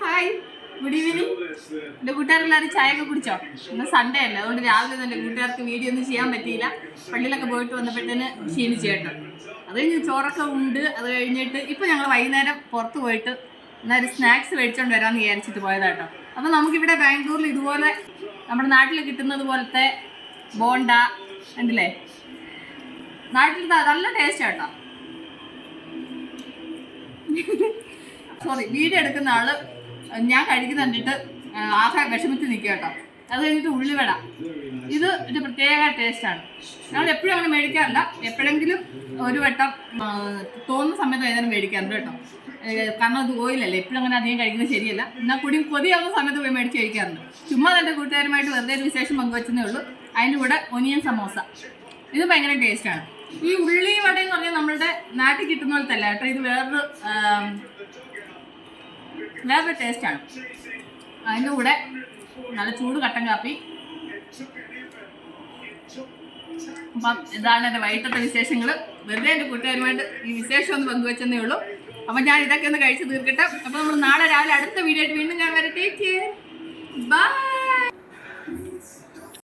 Hi good evening എന്റെ കൂട്ടുകാരെല്ലാവരും ചായ ഒക്കെ കുടിച്ചോ? ഇന്ന് സൺഡേ അല്ലേ? അതുകൊണ്ട് രാവിലെ തന്നെ കൂട്ടുകാർക്ക് വീഡിയോ ഒന്നും ചെയ്യാൻ പറ്റിയില്ല. പള്ളിയിലൊക്കെ പോയിട്ട് വന്നപ്പോഴത്തേന് ക്ഷീണിച്ചു കേട്ടോ. അത് കഴിഞ്ഞ് ചോറൊക്കെ ഉണ്ട്. അത് കഴിഞ്ഞിട്ട് ഇപ്പൊ ഞങ്ങൾ വൈകുന്നേരം പുറത്ത് പോയിട്ട് എന്നാലും സ്നാക്സ് മേടിച്ചോണ്ട് വരാമെന്ന് വിചാരിച്ചിട്ട് പോയതാട്ടോ അപ്പൊ നമുക്കിവിടെ ബാംഗ്ലൂരിൽ ഇതുപോലെ നമ്മുടെ നാട്ടിൽ കിട്ടുന്നത് പോലത്തെ ബോണ്ട ഉണ്ടല്ലേ നാട്ടിൽ നല്ല ടേസ്റ്റ് കേട്ടോ. സോറി വീഡിയോ എടുക്കുന്ന ആൾ ഞാൻ കഴിക്കുന്ന കണ്ടിട്ട് ആ, ആകെ വിഷമിച്ച് നിൽക്കുക കേട്ടോ. അത് കഴിഞ്ഞിട്ട് ഉള്ളിവട ഇത് ഒരു പ്രത്യേക ടേസ്റ്റാണ് നമ്മൾ എപ്പോഴും അങ്ങനെ മേടിക്കാറില്ല. എപ്പോഴെങ്കിലും ഒരു വട്ടം തോന്നുന്ന സമയത്ത് ഏതായാലും മേടിക്കാറുണ്ട് കേട്ടോ. കാരണം അത് ഓയിലല്ലേ എപ്പോഴും അങ്ങനെ അധികം കഴിക്കുന്നത് ശരിയല്ല. എന്നാൽ കൂടി കൊതിയാവുന്ന സമയത്ത് പോയി മേടിച്ച് കഴിക്കാറുണ്ട്. ചുമ്മാ എന്റെ കൂട്ടുകാരുമായിട്ട് വെറുതെ ഒരു വിശേഷം പങ്കുവച്ചതേ ഉള്ളൂ. അതിന്റെ കൂടെ ഒനിയൻ സമോസ. ഇത് ഭയങ്കര ടേസ്റ്റാണ് ഈ ഉള്ളി വട എന്ന് പറഞ്ഞാൽ നമ്മളുടെ നാട്ടിൽ കിട്ടുന്ന പോലത്തെ അല്ല കേട്ടോ. ഇത് വേറൊരു വേറൊരു ടേസ്റ്റാണ് അതിന്റെ കൂടെ നല്ല ചൂട് കട്ടൻ കാപ്പി. അപ്പം ഇതാണ് എന്റെ വൈകിട്ടത്തെ വിശേഷങ്ങൾ വെറുതെ എന്റെ കൂട്ടുകാരുമായിട്ട് ഈ വിശേഷം ഒന്ന് പങ്കുവെച്ചെന്നേ ഉള്ളൂ. അപ്പം ഞാൻ ഇതൊക്കെ ഒന്ന് കഴിച്ച് തീർക്കട്ടെ. അപ്പം നമ്മൾ നാളെ രാവിലെ